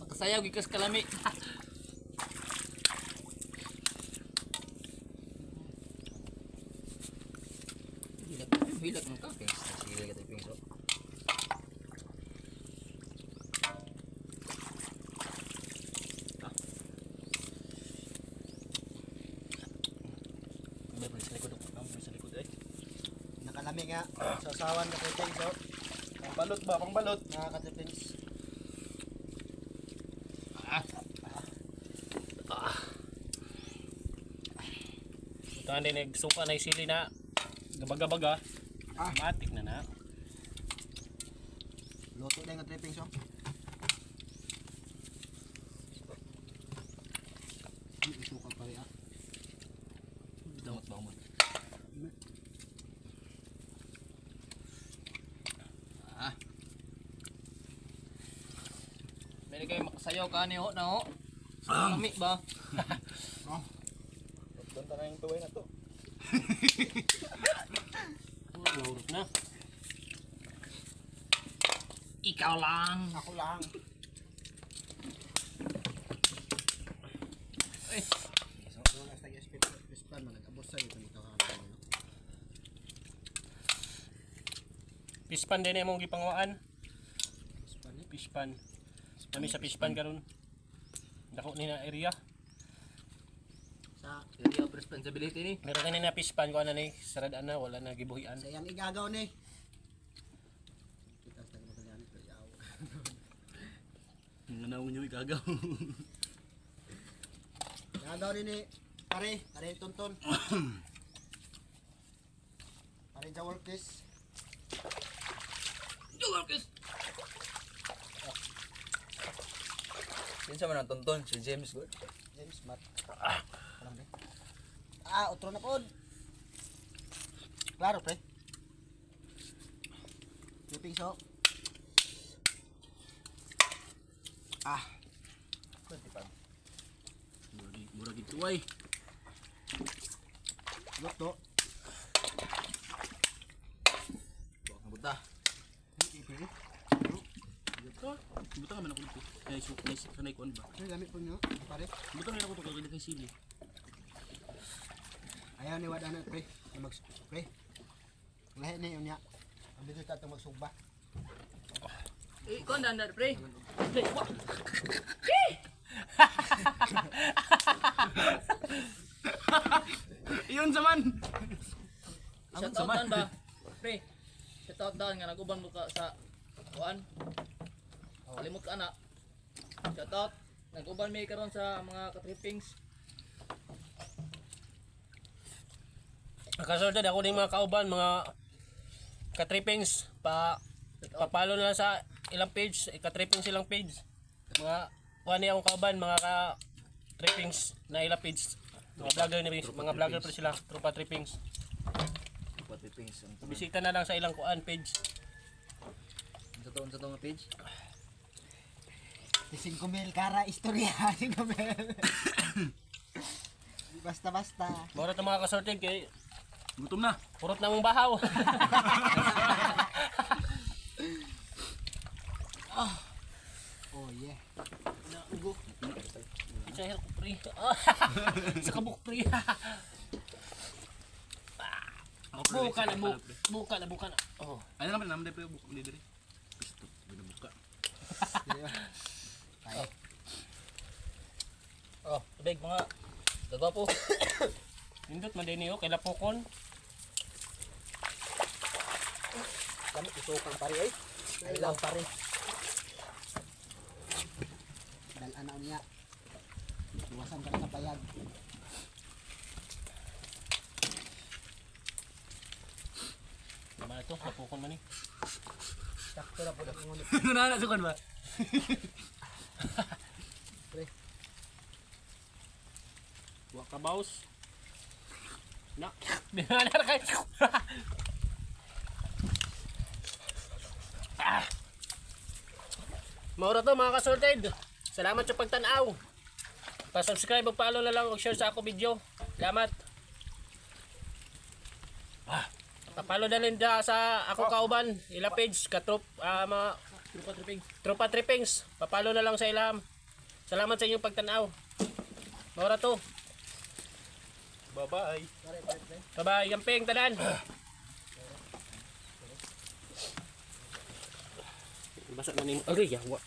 Makasayaw gikas kalami. Hilak, hilak ng kapis. Sige, kita pingso. Nakalami nga. Sasawan ka kay Pings, oh. Pangbalot ba? Pangbalot. Mga katipings. Ito ang dinig suka na sili na gabaga-baga. Ah. Matik na na. Luto na yung oh. Hmm, Isuka pa rin, ah. Damot ba mo? Ah. May kayo makasayaw ka ni ho na ho. Kami ba? Doon na yung tuway na to. Oh, Lahurot na. Ikaw lang. Ako lang. Ay. So, doon na sa SP Pispan, nag-abos sa'yo. Ito nito ka. Pispan din imong gipangwaan. Pispan, eh. Pispan. Kami sa pispan karon. Dako ni na area. Sa, Area of responsibility ni. Meron kani na pispan ko na ni saradaan na wala na gibuhian. sa iyang igagaw ni. Kita sa yan. Ito, yaw. Nga na nyo igagaw. Igagaw ni ni. Pare, pare tonton. Pare Jaworkis. Juwarkis! Kinsa man ang tonton? Si James Good? James Matt. Ah. Ah, otro na pod. Klaro pre. Yung piso. Ah, Pwede pa. Mura gid tuway. luto. Buwak na buta. Buta ka man ako dito. Ay su ay sanay ko ba. Ano gamit po nyo? Pare. Buta na ako to kay kay sili. Ayaw ni Wada na pre. Mag pre. Lahi na yun niya. Ang dito tayo magsugba. Eh, kon dandar pre. Iyon saman. Shout out dan ba? Pre. Shout out dan nga naguban mo ka sa kuan. Kalimot ka na. Shout out. Naguban may karon sa mga katrippings. Nakasorted ako ng mga kauban, mga katrippings, pa papalo na lang sa ilang page, ikatrippings ilang page. Mga niya akong kauban, mga ka trippings na ilang page. Mga vlogger ni mga vlogger pa sila, tropa trippings. Katrippings. Bisita na lang sa ilang kuan page. Sa sa nga page. Di 5 mil kara istorya. 5 mil. Basta basta. Mura ta mga kasorted kay Gutom na. purot na mong bahaw. Oh yeah. Ugo. Sa hirap ko pre. Sa kabuk pre. Buka na buka. Buka na buka na. Oh. Ano naman naman pre buka ni dire. Gusto binubuka. Oh, tubig mga dagwa po. Nindot man din niyo kay lapokon. Kami isukan pare ay. Ilang pare. Dalan na niya. Iwasan ka sa bayag. Naman ito, lapokon man ni. Sakto na po na. Nana sukan ba? Wa ka baus. Na. Dinala kay. ah. Maura to mga kasorted. Salamat sa pagtanaw. Pa-subscribe ug follow na lang ug share sa ako video. Salamat. Ah. Pa-follow na rin sa ako kauban, ila page, katrop, ah, mga Trupa tripping. Tropa Trippings, papalo na lang sa ilam. Salamat sa inyong pagtanaw. Mora to. Bye-bye. Bye-bye, yamping, tanan. Basa na ni Aray, yawa.